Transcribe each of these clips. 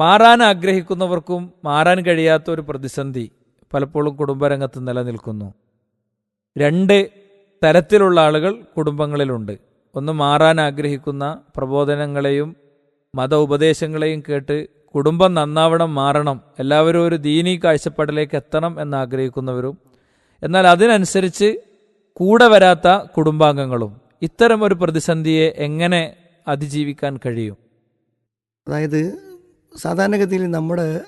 മാറാൻ ആഗ്രഹിക്കുന്നവർക്കും മാറാൻ കഴിയാത്ത ഒരു പ്രതിസന്ധി പലപ്പോഴും കുടുംബരംഗത്ത് നിലനിൽക്കുന്നു. രണ്ട് തരത്തിലുള്ള ആളുകൾ കുടുംബങ്ങളിലുണ്ട്. ഒന്ന് മാറാൻ ആഗ്രഹിക്കുന്ന പ്രബോധനങ്ങളെയും മത ഉപദേശങ്ങളെയും കേട്ട് കുടുംബം നന്നാവണം മാറണം എല്ലാവരും ഒരു ദീനീ കാഴ്ചപ്പാടിലേക്ക് എത്തണം എന്നാഗ്രഹിക്കുന്നവരും എന്നാൽ അതിനനുസരിച്ച് കൂടെ വരാത്ത കുടുംബാംഗങ്ങളും ഇത്തരം ഒരു പ്രതിസന്ധിയെ എങ്ങനെ അതിജീവിക്കാൻ കഴിയും? അതായത് സാധാരണഗതിയിൽ നമ്മുടെ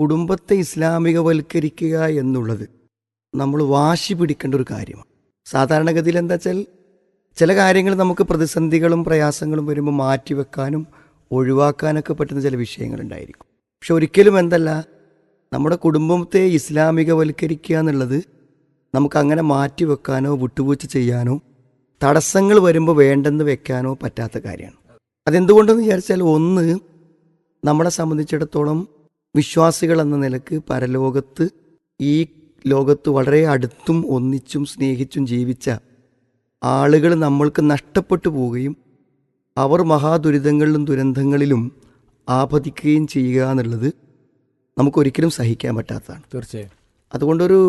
കുടുംബത്തെ ഇസ്ലാമികവൽക്കരിക്കുക എന്നുള്ളത് നമ്മൾ വാശി പിടിക്കേണ്ട ഒരു കാര്യമാണ്. സാധാരണഗതിയിൽ എന്താ വെച്ചാൽ ചില കാര്യങ്ങൾ നമുക്ക് പ്രതിസന്ധികളും പ്രയാസങ്ങളും വരുമ്പോൾ മാറ്റിവെക്കാനും ഒഴിവാക്കാനൊക്കെ പറ്റുന്ന ചില വിഷയങ്ങളുണ്ടായിരിക്കും. പക്ഷെ ഒരിക്കലും എന്തല്ല നമ്മുടെ കുടുംബത്തെ ഇസ്ലാമികവൽക്കരിക്കുക എന്നുള്ളത് നമുക്ക് അങ്ങനെ മാറ്റിവെക്കാനോ വിട്ടുവീഴ്ച ചെയ്യാനോ തടസ്സങ്ങൾ വരുമ്പോൾ വേണ്ടെന്ന് വെക്കാനോ പറ്റാത്ത കാര്യമാണ്. അതെന്തുകൊണ്ടെന്ന് വിചാരിച്ചാൽ ഒന്ന് നമ്മളെ സംബന്ധിച്ചിടത്തോളം വിശ്വാസികൾ എന്ന നിലയ്ക്ക് പരലോകത്ത് ഈ ലോകത്ത് വളരെ അടുത്തും ഒന്നിച്ചും സ്നേഹിച്ചും ജീവിച്ച ആളുകൾ നമ്മൾക്ക് നഷ്ടപ്പെട്ടു പോവുകയും അവർ മഹാദുരിതങ്ങളിലും ദുരന്തങ്ങളിലും ആപതിക്കുകയും ചെയ്യുക എന്നുള്ളത് നമുക്കൊരിക്കലും സഹിക്കാൻ പറ്റാത്തതാണ്. തീർച്ചയായും. അതുകൊണ്ടൊരു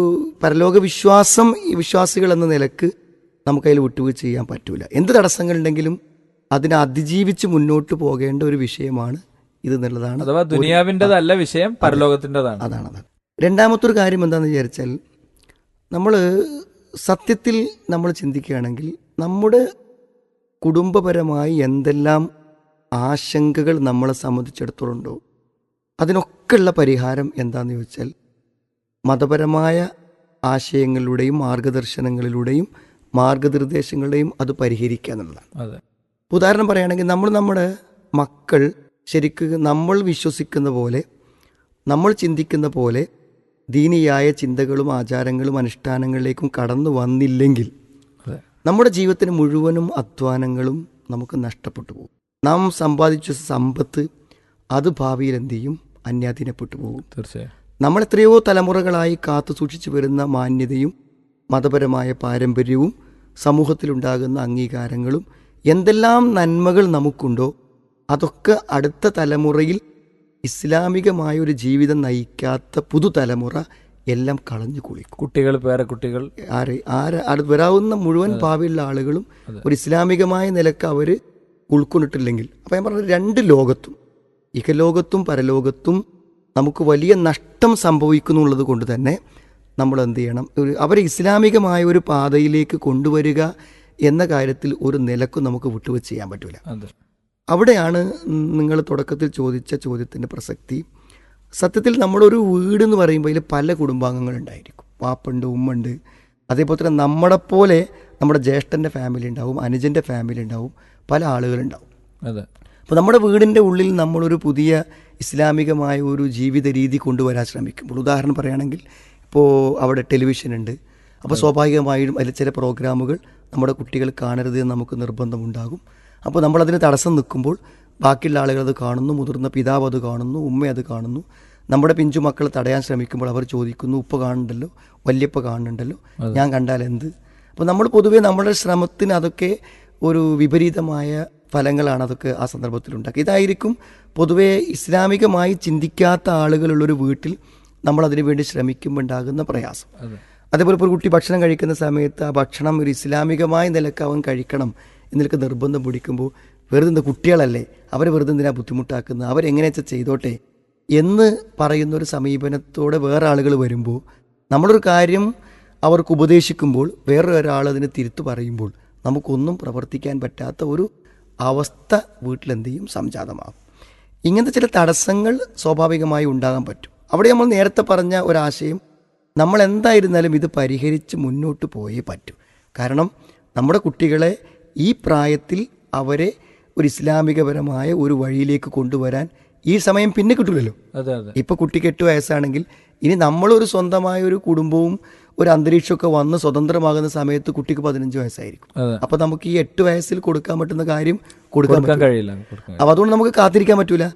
പരലോക വിശ്വാസം ഈ വിശ്വാസികൾ എന്ന നിലയ്ക്ക് നമുക്കതിൽ വിട്ടുവീഴ്ച ചെയ്യാൻ പറ്റൂല. എന്ത് തടസ്സങ്ങളുണ്ടെങ്കിലും അതിനെ അതിജീവിച്ച് മുന്നോട്ട് പോകേണ്ട ഒരു വിഷയമാണ് ഇത് എന്നുള്ളതാണ് അഥവാ ദുനിയാവിന്റെതല്ല വിഷയം പരലോകത്തിന്റെതാണ്. അതാണ് അതാണ് രണ്ടാമത്തെ ഒരു കാര്യം എന്താണെന്ന് വിചാരിച്ചാൽ നമ്മൾ സത്യത്തിൽ നമ്മൾ ചിന്തിക്കുകയാണെങ്കിൽ നമ്മുടെ കുടുംബപരമായി എന്തെല്ലാം ആശങ്കകൾ നമ്മളെ സംബന്ധിച്ചിടത്തോളുണ്ടോ അതിനൊക്കെയുള്ള പരിഹാരം എന്താണെന്ന് ചോദിച്ചാൽ മതപരമായ ആശയങ്ങളിലൂടെയും മാർഗദർശനങ്ങളിലൂടെയും മാർഗനിർദ്ദേശങ്ങളുടെയും അത് പരിഹരിക്കുക എന്നുള്ളതാണ്. ഉദാഹരണം പറയുകയാണെങ്കിൽ നമ്മൾ നമ്മുടെ മക്കൾ ശരിക്ക് നമ്മൾ വിശ്വസിക്കുന്ന പോലെ നമ്മൾ ചിന്തിക്കുന്ന പോലെ ദീനിയായ ചിന്തകളും ആചാരങ്ങളും അനുഷ്ഠാനങ്ങളിലേക്കും കടന്നു വന്നില്ലെങ്കിൽ നമ്മുടെ ജീവിതത്തിന് മുഴുവനും അധ്വാനങ്ങളും നമുക്ക് നഷ്ടപ്പെട്ടു പോകും. നാം സമ്പാദിച്ച സമ്പത്ത് അത് ഭാവിയിൽ എന്ത് ചെയ്യും? അന്യാധീനപ്പെട്ടു പോകും. തീർച്ചയായും. നമ്മൾ എത്രയോ തലമുറകളായി കാത്തു സൂക്ഷിച്ചു വരുന്ന മാന്യതയും മതപരമായ പാരമ്പര്യവും സമൂഹത്തിലുണ്ടാകുന്ന അംഗീകാരങ്ങളും എന്തെല്ലാം നന്മകൾ നമുക്കുണ്ടോ അതൊക്കെ അടുത്ത തലമുറയിൽ ഇസ്ലാമികമായ ഒരു ജീവിതം നയിക്കാത്ത പുതുതലമുറ എല്ലാം കളഞ്ഞു കുളിക്കും. കുട്ടികൾ പേരക്കുട്ടികൾ. ആര് ആര് അടുത്ത് വരാവുന്ന മുഴുവൻ ഭാവിയുള്ള ആളുകളും ഒരു ഇസ്ലാമികമായ നിലയ്ക്ക് അവർ ഉൾക്കൊണ്ടിട്ടില്ലെങ്കിൽ അപ്പം ഞാൻ പറഞ്ഞത് രണ്ട് ലോകത്തും ഇഹലോകത്തും പരലോകത്തും നമുക്ക് വലിയ നഷ്ടം സംഭവിക്കുന്നുള്ളത് കൊണ്ട് തന്നെ നമ്മൾ എന്ത് ചെയ്യണം? ഒരു അവരെ ഇസ്ലാമികമായ ഒരു പാതയിലേക്ക് കൊണ്ടുവരിക എന്ന കാര്യത്തിൽ ഒരു നിലക്കും നമുക്ക് വിട്ടുവെച്ച് ചെയ്യാൻ പറ്റില്ല അവിടെയാണ് നിങ്ങൾ തുടക്കത്തിൽ ചോദിച്ച ചോദ്യത്തിന്റെ പ്രസക്തി. സത്യത്തിൽ നമ്മുടെ ഒരു വീട് എന്ന് പറയുമ്പോൾ അതിൽ പല കുടുംബാംഗങ്ങളുണ്ടായിരിക്കും വാപ്പുണ്ട് ഉമ്മുണ്ട്. അതേപോലെ തന്നെ നമ്മളെ പോലെ നമ്മുടെ ജ്യേഷ്ഠന്റെ ഫാമിലി ഉണ്ടാവും അനുജന്റെ ഫാമിലി ഉണ്ടാവും പല ആളുകളുണ്ടാവും അതെ. അപ്പോൾ നമ്മുടെ വീടിന്റെ ഉള്ളിൽ നമ്മളൊരു പുതിയ ഇസ്ലാമികമായ ഒരു ജീവിത രീതി കൊണ്ടുവരാൻ ശ്രമിക്കുമ്പോൾ ഉദാഹരണം പറയുകയാണെങ്കിൽ ഇപ്പോൾ അവിടെ ടെലിവിഷൻ ഉണ്ട്. അപ്പോൾ സ്വാഭാവികമായും അതിൽ ചില പ്രോഗ്രാമുകൾ നമ്മുടെ കുട്ടികൾ കാണരുത് എന്ന് നമുക്ക് നിർബന്ധമുണ്ടാകും. അപ്പോൾ നമ്മളതിന് തടസ്സം നിൽക്കുമ്പോൾ ബാക്കിയുള്ള ആളുകൾ അത് കാണുന്നു മുതിർന്ന പിതാവ് അത് കാണുന്നു ഉമ്മ അത് കാണുന്നു. നമ്മുടെ പിഞ്ചു മക്കൾ തടയാൻ ശ്രമിക്കുമ്പോൾ അവർ ചോദിക്കുന്നു ഉപ്പ കാണുന്നുണ്ടല്ലോ? വല്യപ്പ കാണുന്നുണ്ടല്ലോ? ഞാൻ കണ്ടാൽ എന്ത്? അപ്പോൾ നമ്മൾ പൊതുവേ നമ്മുടെ ശ്രമത്തിന് അതൊക്കെ ഒരു വിപരീതമായ ഫലങ്ങളാണ് അതൊക്കെ ആ സന്ദർഭത്തിൽ ഉണ്ടാക്കുക ഇതായിരിക്കും പൊതുവേ ഇസ്ലാമികമായി ചിന്തിക്കാത്ത ആളുകളുള്ളൊരു വീട്ടിൽ നമ്മൾ അതിനു വേണ്ടി ശ്രമിക്കുമ്പോൾ ഉണ്ടാകുന്ന പ്രയാസം. അതേപോലെ ഇപ്പോൾ ഒരു കുട്ടി ഭക്ഷണം കഴിക്കുന്ന സമയത്ത് ആ ഭക്ഷണം ഒരു ഇസ്ലാമികമായ നിലയ്ക്ക് അവൻ കഴിക്കണം എന്നൊക്കെ നിർബന്ധം പിടിക്കുമ്പോൾ വെറുതെ കുട്ടികളല്ലേ? അവരെ വെറുതെ എന്തിനാ ബുദ്ധിമുട്ടാക്കുന്നത്? അവരെങ്ങനെ വെച്ചാൽ ചെയ്തോട്ടെ? എന്ന് പറയുന്ന ഒരു സമീപനത്തോടെ വേറെ ആളുകൾ വരുമ്പോൾ നമ്മളൊരു കാര്യം അവർക്ക് ഉപദേശിക്കുമ്പോൾ വേറൊരാൾ അതിനെ തിരുത്തു പറയുമ്പോൾ നമുക്കൊന്നും പ്രവർത്തിക്കാൻ പറ്റാത്ത ഒരു അവസ്ഥ വീട്ടിലെന്ത് ചെയ്യും സംജാതമാകും. ഇങ്ങനത്തെ ചില തടസ്സങ്ങൾ സ്വാഭാവികമായി ഉണ്ടാകാൻ പറ്റും. അവിടെ നമ്മൾ നേരത്തെ പറഞ്ഞ ഒരാശയം നമ്മൾ എന്തായിരുന്നാലും ഇത് പരിഹരിച്ച് മുന്നോട്ട് പോയേ പറ്റൂ. കാരണം നമ്മുടെ കുട്ടികളെ ഈ പ്രായത്തിൽ അവരെ ഒരു ഇസ്ലാമികപരമായ ഒരു വഴിയിലേക്ക് കൊണ്ടുവരാൻ ഈ സമയം പിന്നെ അതെ ഇപ്പോൾ കുട്ടിക്ക് എട്ട് വയസ്സാണെങ്കിൽ ഇനി നമ്മളൊരു സ്വന്തമായ ഒരു കുടുംബവും ഒരു അന്തരീക്ഷമൊക്കെ വന്ന് സ്വതന്ത്രമാകുന്ന സമയത്ത് കുട്ടിക്ക് പതിനഞ്ച് വയസ്സായിരിക്കും. അപ്പൊ നമുക്ക് ഈ എട്ട് വയസ്സിൽ കൊടുക്കാൻ പറ്റുന്ന കാര്യം കൊടുക്കാൻ കഴിയില്ല അപ്പൊ അതുകൊണ്ട് നമുക്ക് കാത്തിരിക്കാൻ പറ്റൂല.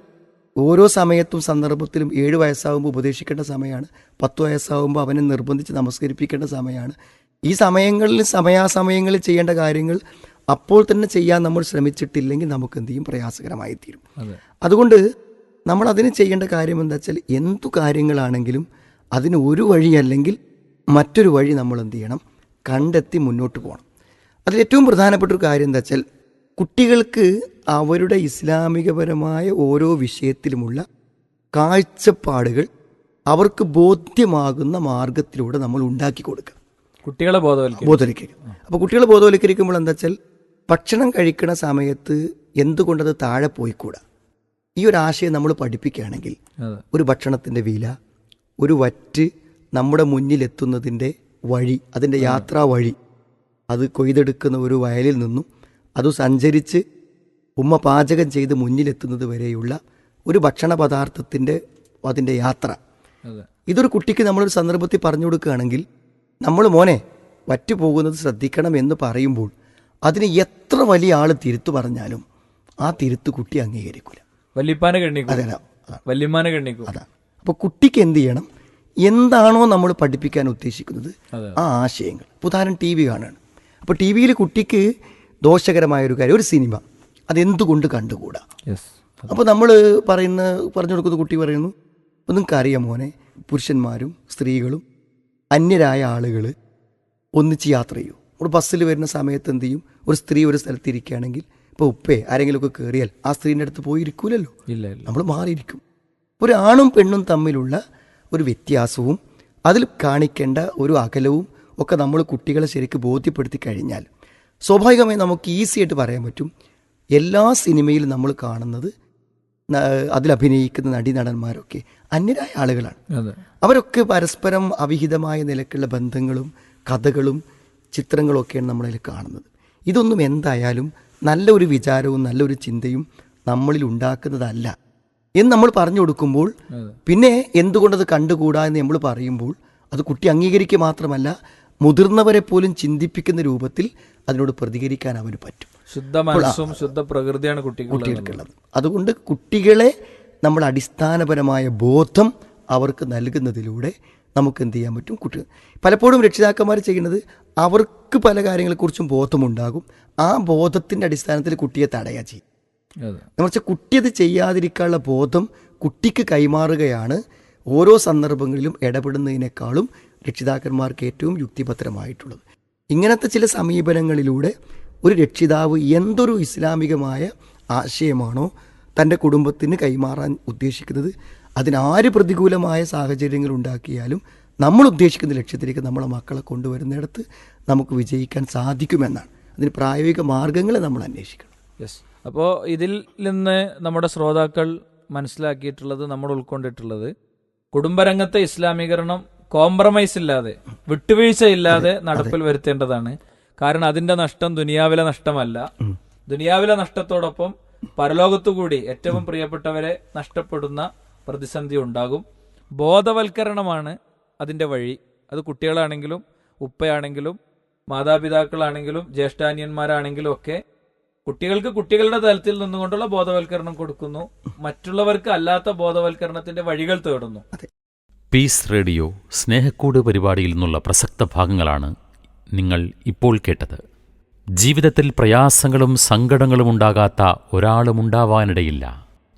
ഓരോ സമയത്തും സന്ദർഭത്തിലും ഏഴ് വയസ്സാകുമ്പോൾ ഉപദേശിക്കേണ്ട സമയമാണ്. പത്ത് വയസ്സാകുമ്പോൾ അവനെ നിർബന്ധിച്ച് നമസ്കരിപ്പിക്കേണ്ട സമയമാണ്. ഈ സമയങ്ങളിൽ സമയാസമയങ്ങളിൽ ചെയ്യേണ്ട കാര്യങ്ങൾ അപ്പോൾ തന്നെ ചെയ്യാൻ നമ്മൾ ശ്രമിച്ചിട്ടില്ലെങ്കിൽ നമുക്ക് എന്ത് ചെയ്യും? പ്രയാസകരമായി തീരും. അതുകൊണ്ട് നമ്മൾ അതിന് ചെയ്യേണ്ട കാര്യം എന്താ വെച്ചാൽ എന്തു കാര്യങ്ങളാണെങ്കിലും അതിന് ഒരു വഴി അല്ലെങ്കിൽ മറ്റൊരു വഴി നമ്മൾ എന്ത് ചെയ്യണം? കണ്ടെത്തി മുന്നോട്ട് പോകണം. അതിൽ ഏറ്റവും പ്രധാനപ്പെട്ട ഒരു കാര്യം എന്താ വെച്ചാൽ കുട്ടികൾക്ക് അവരുടെ ഇസ്ലാമികപരമായ ഓരോ വിഷയത്തിലുമുള്ള കാഴ്ചപ്പാടുകൾ അവർക്ക് ബോധ്യമാകുന്ന മാർഗത്തിലൂടെ നമ്മൾ ഉണ്ടാക്കി കൊടുക്കുക. കുട്ടികളെ ബോധവൽക്കരിക്കും ബോധവൽക്കരിക്കുക. അപ്പോൾ കുട്ടികളെ ബോധവൽക്കരിക്കുമ്പോൾ എന്താ വെച്ചാൽ ഭക്ഷണം കഴിക്കുന്ന സമയത്ത് എന്തുകൊണ്ടത് താഴെ പോയിക്കൂടാ? ഈ ഒരു ആശയം നമ്മൾ പഠിപ്പിക്കുകയാണെങ്കിൽ ഒരു ഭക്ഷണത്തിന്റെ വില ഒരു വറ്റ് നമ്മുടെ മുന്നിലെത്തുന്നതിന്റെ വഴി അതിന്റെ യാത്രാ വഴി അത് കൊയ്തെടുക്കുന്ന ഒരു വയലിൽ നിന്നും അത് സഞ്ചരിച്ച് ഉമ്മ പാചകം ചെയ്ത് മുന്നിലെത്തുന്നത് വരെയുള്ള ഒരു ഭക്ഷണ പദാർത്ഥത്തിന്റെ അതിന്റെ യാത്ര. ഇതൊരു കുട്ടിക്ക് നമ്മളൊരു സന്ദർഭത്തിൽ പറഞ്ഞു കൊടുക്കുകയാണെങ്കിൽ നമ്മൾ മോനെ വറ്റു പോകുന്നത് ശ്രദ്ധിക്കണം എന്ന് പറയുമ്പോൾ അതിന് എത്ര വലിയ ആൾ തിരുത്തു പറഞ്ഞാലും ആ തിരുത്ത് കുട്ടി അംഗീകരിക്കില്ല വല്യപ്പാനെ അതെ അതാ. അതാണ് വല്യമ്മാനെ കണ്ണിക്കും അതാണ് അപ്പോൾ കുട്ടിക്ക് എന്ത് ചെയ്യണം? എന്താണോ നമ്മൾ പഠിപ്പിക്കാൻ ഉദ്ദേശിക്കുന്നത് ആ ആശയങ്ങൾ. ഉദാഹരണം ടി വി കാണുകയാണ് അപ്പോൾ ടി വിയിൽ കുട്ടിക്ക് ദോഷകരമായ ഒരു കാര്യം ഒരു സിനിമ. അതെന്തുകൊണ്ട് കണ്ടുകൂടാ? അപ്പോൾ നമ്മൾ പറയുന്ന പറഞ്ഞു കൊടുക്കുന്ന കുട്ടി പറയുന്നു അപ്പോൾ നിങ്ങൾക്കറിയാം മോനെ പുരുഷന്മാരും സ്ത്രീകളും അന്യരായ ആളുകൾ ഒന്നിച്ച് യാത്ര ചെയ്യും. ഒരു ബസ്സിൽ വരുന്ന സമയത്ത് എന്ത് ചെയ്യും? ഒരു സ്ത്രീ ഒരു സ്ഥലത്ത് ഇരിക്കുകയാണെങ്കിൽ ഇപ്പോൾ ഉപ്പേ ആരെങ്കിലുമൊക്കെ കയറിയാൽ ആ സ്ത്രീന്റെ അടുത്ത് പോയി ഇരിക്കൂലല്ലോ. ഇല്ല നമ്മൾ മാറിയിരിക്കും. ഒരു ആണും പെണ്ണും തമ്മിലുള്ള ഒരു വ്യത്യാസവും അതിൽ കാണിക്കേണ്ട ഒരു അകലവും ഒക്കെ നമ്മൾ കുട്ടികളെ ശരിക്ക് ബോധ്യപ്പെടുത്തി കഴിഞ്ഞാൽ സ്വാഭാവികമായി നമുക്ക് ഈസി ആയിട്ട് പറയാൻ പറ്റും. എല്ലാ സിനിമയിലും നമ്മൾ കാണുന്നത് അതിലഭിനയിക്കുന്ന നടി നടന്മാരൊക്കെ നടീനടന്മാരൊക്കെ അന്യരായ ആളുകളാണ്. അവരൊക്കെ പരസ്പരം അവിഹിതമായ നിലക്കുള്ള ബന്ധങ്ങളും കഥകളും ചിത്രങ്ങളൊക്കെയാണ് നമ്മളതിൽ കാണുന്നത്. ഇതൊന്നും എന്തായാലും നല്ലൊരു വിചാരവും നല്ലൊരു ചിന്തയും നമ്മളിൽ ഉണ്ടാക്കുന്നതല്ല എന്ന് നമ്മൾ പറഞ്ഞു കൊടുക്കുമ്പോൾ. പിന്നെ എന്തുകൊണ്ടത് കണ്ടുകൂടാ എന്ന് നമ്മൾ പറയുമ്പോൾ അത് കുട്ടി അംഗീകരിക്കുക മാത്രമല്ല മുതിർന്നവരെ പോലും ചിന്തിപ്പിക്കുന്ന രൂപത്തിൽ അതിനോട് പ്രതികരിക്കാൻ അവന് പറ്റും. ശുദ്ധ മനസ്സും ശുദ്ധ പ്രകൃതിയാണ് കുട്ടികൾക്കുള്ളത്. അതുകൊണ്ട് കുട്ടികളെ നമ്മൾ അടിസ്ഥാനപരമായ ബോധം അവർക്ക് നൽകുന്നതിലൂടെ നമുക്ക് എന്ത് ചെയ്യാൻ പറ്റും? കുട്ടികൾ പലപ്പോഴും രക്ഷിതാക്കന്മാർ ചെയ്യുന്നത് അവർക്ക് പല കാര്യങ്ങളെക്കുറിച്ചും ബോധമുണ്ടാകും. ആ ബോധത്തിന്റെ അടിസ്ഥാനത്തിൽ കുട്ടിയെ തടയുക ചെയ്യും. മറിച്ച് കുട്ടി അത് ചെയ്യാതിരിക്കാനുള്ള ബോധം കുട്ടിക്ക് കൈമാറുകയാണ്. ഓരോ സന്ദർഭങ്ങളിലും ഇടപെടുന്നതിനേക്കാളും രക്ഷിതാക്കന്മാർക്ക് ഏറ്റവും യുക്തിഭദ്രമായിട്ടുള്ളത്. ഇങ്ങനത്തെ ചില സമീപനങ്ങളിലൂടെ ഒരു രക്ഷിതാവ് എന്തൊരു ഇസ്ലാമികമായ ആശയമാണോ തന്റെ കുടുംബത്തിന് കൈമാറാൻ ഉദ്ദേശിക്കുന്നത് അതിനാര് പ്രതികൂലമായ സാഹചര്യങ്ങൾ ഉണ്ടാക്കിയാലും നമ്മൾ ഉദ്ദേശിക്കുന്ന ലക്ഷ്യത്തിലേക്ക് നമ്മളെ മക്കളെ കൊണ്ടുവരുന്നിടത്ത് നമുക്ക് വിജയിക്കാൻ സാധിക്കുമെന്നാണ്. അതിന് പ്രായോഗിക മാർഗങ്ങളെ നമ്മൾ അന്വേഷിക്കണം. യെസ് അപ്പോൾ ഇതിൽ നിന്ന് നമ്മുടെ ശ്രോതാക്കൾ മനസ്സിലാക്കിയിട്ടുള്ളത് നമ്മൾ ഉൾക്കൊണ്ടിട്ടുള്ളത് കുടുംബരംഗത്തെ ഇസ്ലാമീകരണം കോംപ്രമൈസ് ഇല്ലാതെ വിട്ടുവീഴ്ച ഇല്ലാതെ നടപ്പിൽ വരുത്തേണ്ടതാണ്. കാരണം അതിന്റെ നഷ്ടം ദുനിയാവിലെ നഷ്ടമല്ല. ദുനിയാവിലെ നഷ്ടത്തോടൊപ്പം പരലോകത്തുകൂടി ഏറ്റവും പ്രിയപ്പെട്ടവരെ നഷ്ടപ്പെടുന്ന പ്രതിസന്ധി ഉണ്ടാകും. ബോധവൽക്കരണമാണ് അതിന്റെ വഴി. അത് കുട്ടികളാണെങ്കിലും ഉപ്പയാണെങ്കിലും മാതാപിതാക്കളാണെങ്കിലും ജ്യേഷ്ഠാനിയന്മാരാണെങ്കിലും ഒക്കെ കുട്ടികൾക്ക് കുട്ടികളുടെ തലത്തിൽ നിന്നുകൊണ്ടുള്ള ബോധവൽക്കരണം കൊടുക്കുന്നു. മറ്റുള്ളവർക്ക് അല്ലാത്ത ബോധവൽക്കരണത്തിന്റെ വഴികൾ തേടുന്നു. പീസ് റേഡിയോ സ്നേഹക്കൂട് പരിപാടിയിൽ നിന്നുള്ള പ്രസക്ത ഭാഗങ്ങളാണ് നിങ്ങൾ ഇപ്പോൾ കേട്ടത്. ജീവിതത്തിൽ പ്രയാസങ്ങളും സങ്കടങ്ങളും ഉണ്ടാകാത്ത ഒരാളുമുണ്ടാവാനിടയില്ല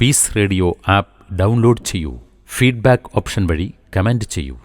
പീസ് റേഡിയോ ആപ്പ് ഡൗൺലോഡ് ചെയ്യൂ. ഫീഡ്ബാക്ക് ഓപ്ഷൻ വഴി കമന്റ് ചെയ്യൂ.